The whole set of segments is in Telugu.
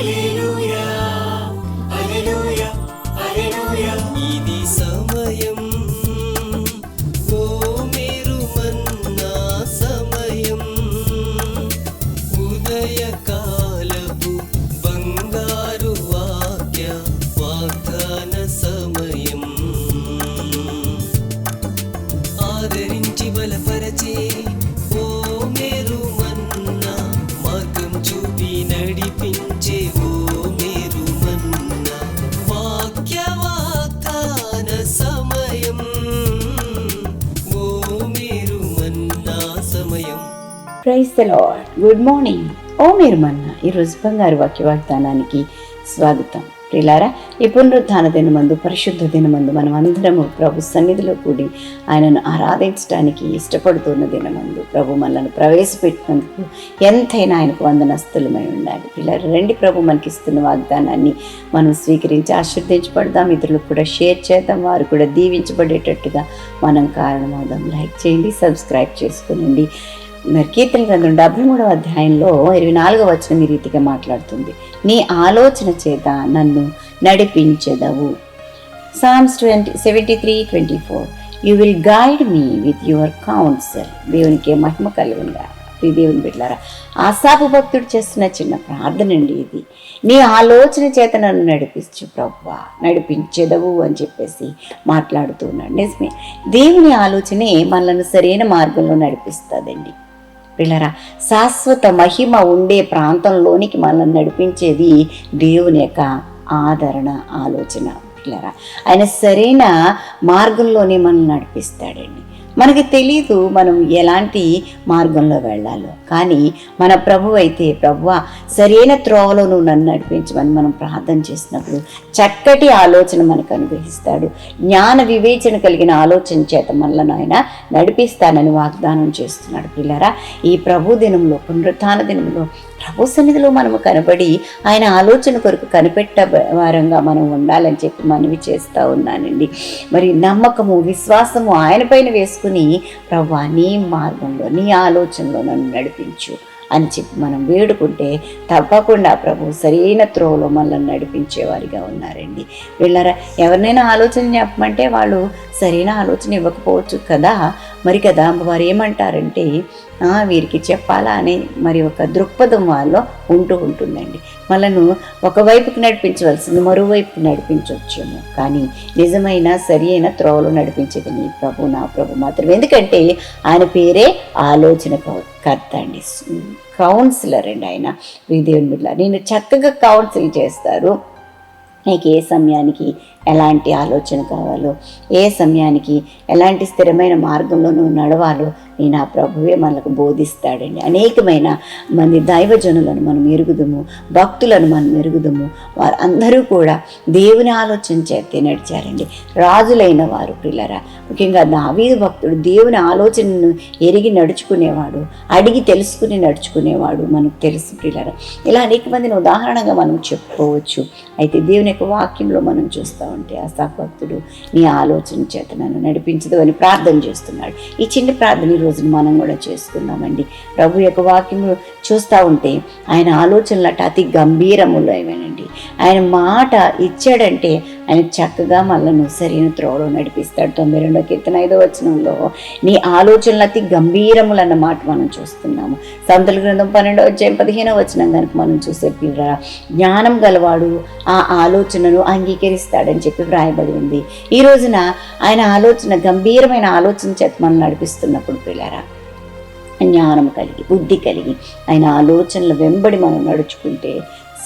一路。ప్రైస్ ద గుడ్ మార్నింగ్ ఓ మీరు మన్న ఈరోజు బంగారు వాక్య వాగ్దానానికి స్వాగతం. ప్రిలారా ఈ పునరుత్థాన దినమందు పరిశుద్ధ దినమందు మనం అందరము ప్రభు సన్నిధిలో కూడి ఆయనను ఆరాధించడానికి ఇష్టపడుతున్న దినమందు ప్రభు మనల్ని ప్రవేశపెట్టినందుకు ఎంతైనా ఆయనకు వందనస్తులమై ఉండాలి. పిల్లలు రండి ప్రభు మనకి ఇస్తున్న వాగ్దానాన్ని మనం స్వీకరించి ఆశీర్దించబడదాం ఇతరులకు కూడా షేర్ చేద్దాం. వారు కూడా దీవించబడేటట్టుగా మనం కారణమవుదాం. లైక్ చేయండి సబ్స్క్రైబ్ చేసుకునండి. కీర్తన గ్రంథం డెబ్బై మూడవ అధ్యాయంలో ఇరవై నాలుగవ వచ్చిన ఈ రీతిగా మాట్లాడుతుంది. నీ ఆలోచన చేత నన్ను నడిపించదవు. Psalms twenty seventy three twenty four you will guide me with your counsel దేవునికి మహిమ కలుగుగా ఈ దేవుని బిడ్డారా ఆశాపు భక్తుడు చేస్తున్న చిన్న ప్రార్థన అండి ఇది. నీ ఆలోచన చేత నన్ను నడిపించు ప్రవ్వా నడిపించెదవు అని చెప్పేసి మాట్లాడుతూ ఉన్నాడు. నిజమే దేవుని ఆలోచనే మనల్ని సరైన మార్గంలో నడిపిస్తుందండి. పిల్లరా శాశ్వత మహిమ ఉండే ప్రాంతంలోనికి మనల్ని నడిపించేది దేవుని యొక్క ఆదరణ ఆలోచన పిల్లరా. ఆయన సరైన మార్గంలోనే మనల్ని నడిపిస్తాడండి. మనకి తెలీదు మనం ఎలాంటి మార్గంలో వెళ్ళాలో. కానీ మన ప్రభు అయితే ప్రభువా సరైన త్రోవలో నువ్వు నన్ను నడిపించమని మనం ప్రార్థన చేసినప్పుడు చక్కటి ఆలోచన మనకు అనుగ్రహిస్తాడు. జ్ఞాన వివేచన కలిగిన ఆలోచన చేత మనలను ఆయన నడిపిస్తానని వాగ్దానం చేస్తున్నాడు పిల్లరా. ఈ ప్రభు దినంలో పునరుత్న దినంలో ప్రభు సన్నిధిలో మనము కనబడి ఆయన ఆలోచన కొరకు కనిపెట్ట వారంగా మనం ఉండాలని చెప్పి మనవి చేస్తూ ఉన్నానండి. మరి నమ్మకము విశ్వాసము ఆయన పైన వేసుకుని ప్రభు నీ మార్గంలో నీ ఆలోచనలో నన్ను నడిపించు అని చెప్పి మనం వేడుకుంటే తప్పకుండా ప్రభు సరైన త్రోవలో మనల్ని నడిపించేవారిగా ఉన్నారండి. వీళ్ళరా ఎవరినైనా ఆలోచన చెప్పమంటే వాళ్ళు సరైన ఆలోచన ఇవ్వకపోవచ్చు కదా? మరి కదా వారు ఏమంటారంటే వీరికి చెప్పాలా అనే మరి ఒక దృక్పథం వాళ్ళలో ఉంటూ ఉంటుందండి. మనను ఒకవైపుకి నడిపించవలసింది మరోవైపుకి నడిపించవచ్చేమో. కానీ నిజమైన సరి అయిన త్రోవలో నడిపించేది నీ ప్రభు నా ప్రభు మాత్రం ఎందుకంటే ఆయన పేరే ఆలోచన కర్త అండి. కౌన్సిలర్ అండి ఆయన. ఈ దేవుని బిడ్డ నేను చక్కగా కౌన్సిల్ చేస్తారు. నీకు ఏ సమయానికి ఎలాంటి ఆలోచన కావాలో ఏ సమయానికి ఎలాంటి స్థిరమైన మార్గంలో నువ్వు నడవాలో నేను ఆ ప్రభువే మనకు బోధిస్తాడండి. అనేకమైన మంది దైవజనులను మనం ఎరుగుదము భక్తులను మనం ఎరుగుదము. అందరూ కూడా దేవుని ఆలోచన చేస్తే నడిచారండి. రాజులైన వారు పిల్లరా ముఖ్యంగా దావీదు భక్తుడు దేవుని ఆలోచనను ఎరిగి నడుచుకునేవాడు అడిగి తెలుసుకుని నడుచుకునేవాడు మనకు తెలుసు పిల్లరా ఇలా అనేక మందిని ఉదాహరణగా మనం చెప్పుకోవచ్చు. అయితే దేవుని యొక్క వాక్యంలో మనం చూస్తాం ఉంటే ఆ నీ ఆలోచన చేత నన్ను నడిపించదు అని ప్రార్థన చేస్తున్నాడు. ఈ చిన్న ప్రార్థన ఈ రోజున మనం కూడా చేసుకుందామండి. ప్రభు యొక్క వాక్యము చూస్తూ ఉంటే ఆయన ఆలోచనలు అట అతి గంభీరములు ఏమైనా ఆయన మాట ఇచ్చాడంటే ఆయన చక్కగా మనల్ని సరైన త్రోవలో నడిపిస్తాడు. తొంభై రెండో కీర్తన ఐదో వచనంలో నీ ఆలోచనలు అతి గంభీరములు అన్న మాట మనం చూస్తున్నాము. సంతుల గ్రంథం పన్నెండో అధ్యాయం పదిహేనో వచనం కనుక మనం చూసే పిల్లరా జ్ఞానం గలవాడు ఆ ఆలోచనను అంగీకరిస్తాడని చెప్పి వ్రాయబడి ఉంది. ఈ రోజున ఆయన ఆలోచన గంభీరమైన ఆలోచన చేత మనం నడిపిస్తున్నప్పుడు పిల్లరా జ్ఞానం కలిగి బుద్ధి కలిగి ఆయన ఆలోచనల వెంబడి మనం నడుచుకుంటే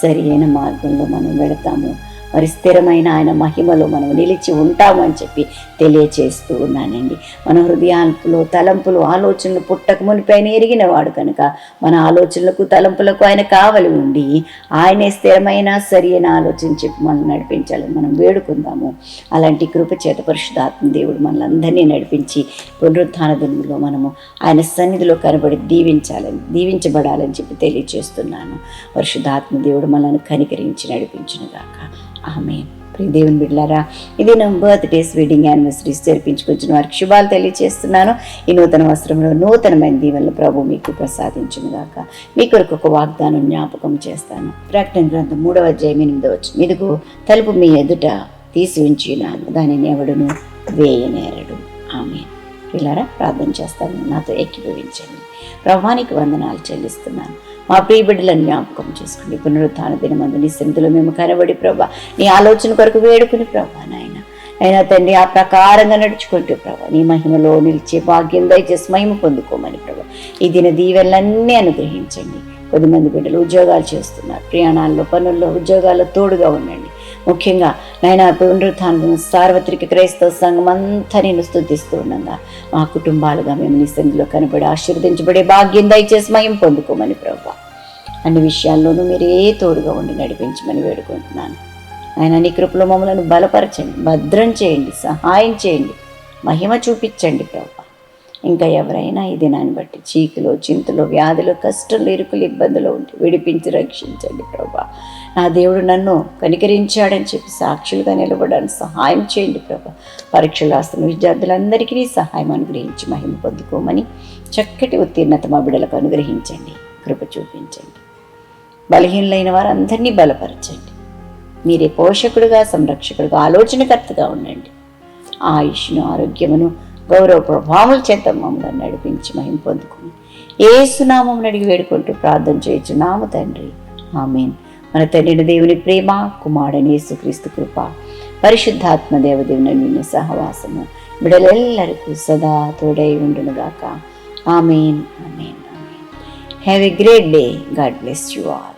సరి అయిన మార్గంలో మనం వెళతాము. మరి స్థిరమైన ఆయన మహిమలో మనం నిలిచి ఉంటామని చెప్పి తెలియచేస్తూ ఉన్నానండి. మన హృదయాల్లో తలంపులు ఆలోచనలు పుట్టక మునిపైన ఎరిగిన వాడు కనుక మన ఆలోచనలకు తలంపులకు ఆయన కావలి ఉండి ఆయనే స్థిరమైన సరి అయిన ఆలోచన చెప్పి మనం నడిపించాలని మనం వేడుకుందాము. అలాంటి కృప చేత పరిశుధాత్మ దేవుడు మనల్ని నడిపించి పునరుత్థాన దినంలో మనము ఆయన సన్నిధిలో కనబడి దీవించాలని దీవించబడాలని చెప్పి తెలియచేస్తున్నాను. పరిశుధాత్మ దేవుడు మనల్ని కనికరించి నడిపించినగాక ఆమె ప్రియ దేవుని బిడ్డలారా ఇది నా బర్త్డేస్ వెడ్డింగ్ యానివర్సరీస్ జరిపించుకొచ్చిన వారికి శుభాలు తెలియజేస్తున్నాను ఈ నూతన వస్త్రంలో నూతనమైన దీవెనలు ప్రభు మీకు ప్రసాదించును గాక. మీ కొరకు ఒక వాగ్దానం జ్ఞాపకం చేస్తాను. ప్రకటన గ్రంథం మూడవ అధ్యాయం ఎనిమిదవ వచ్చిన ఇదిగో తలుపు మీ ఎదుట తీసి ఉంచినాను దానిని ఎవడును వేయనేరడు. ఆమె పిల్లరా ప్రార్థన చేస్తాను. నాతో ఎక్కిభవించండి ప్రభానికి వందనాలు చెల్లిస్తున్నాను. మా ప్రియ బిడ్డలను జ్ఞాపకం చేసుకోండి. పునరుత్న దినమందు నీ సింధులో మేము కనబడి ప్రభా నీ ఆలోచన కొరకు వేడుకుని ప్రభా నాయన. అయినా తండ్రి ఆ ప్రకారంగా నడుచుకుంటూ ప్రభా నీ మహిమలో నిలిచే భాగ్యం దయచేసి మహిమ పొందుకోమని ప్రభా. ఈ దిన దీవెనలన్నీ అనుగ్రహించండి. కొద్దిమంది బిడ్డలు ఉద్యోగాలు చేస్తున్నారు. ప్రయాణాల్లో పనుల్లో ఉద్యోగాల్లో తోడుగా ఉండండి. ముఖ్యంగా నాయన పునరుత్థానం సార్వత్రిక క్రైస్తవ సంఘం అంతా నేను స్థుతిస్తూ ఉండగా మా కుటుంబాలుగా మేము నీ సంధిలో కనబడి ఆశీర్వదించబడే భాగ్యం దయచేసి మయం పొందుకోమని ప్రభా. అన్ని విషయాల్లోనూ మీరే తోడుగా ఉండి నడిపించమని వేడుకుంటున్నాను. ఆయన నీ కృపలో మమ్మల్ని బలపరచండి భద్రం చేయండి సహాయం చేయండి మహిమ చూపించండి ప్రభు. ఇంకా ఎవరైనా ఈ దినాన్ని బట్టి చీకులో చింతలు వ్యాధులు కష్టంలో ఇరుకులు ఇబ్బందులు ఉంటే విడిపించి రక్షించండి ప్రభా. నా దేవుడు నన్ను కనికరించాడని చెప్పి సాక్షులుగా నిలబడడానికి సహాయం చేయండి ప్రభా. పరీక్షలు రాస్తున్న విద్యార్థులందరికీ సహాయం అనుగ్రహించి మహిమ పొందుకోమని చక్కటి ఉత్తీర్ణత మా బిడ్డలకు అనుగ్రహించండి. కృప చూపించండి. బలహీనులైన వారందరినీ బలపరచండి. మీరే పోషకుడుగా సంరక్షకుడుగా ఆలోచనకర్తగా ఉండండి. ఆయుష్ను ఆరోగ్యమును గౌరవ ప్రభావముల చేత మమ్మల్ని నడిపించి మహిం పొందుకుని ఏ సునామం అడిగి వేడుకుంటూ ప్రార్థన చేయొచ్చు నామ తండ్రి. ఆమెన్. మన తండ్రిని దేవుని ప్రేమ కుమారుని యేసుక్రీస్తు కృప పరిశుద్ధాత్మ దేవదేవుని నిన్న సహవాసము బిడలెల్లరికూ సదా తోడై ఉండునుగాక. Amen. Amen. Amen. Have a great day God bless you all